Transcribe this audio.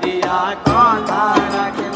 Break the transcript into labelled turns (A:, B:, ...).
A: দিয়া কথা রাখে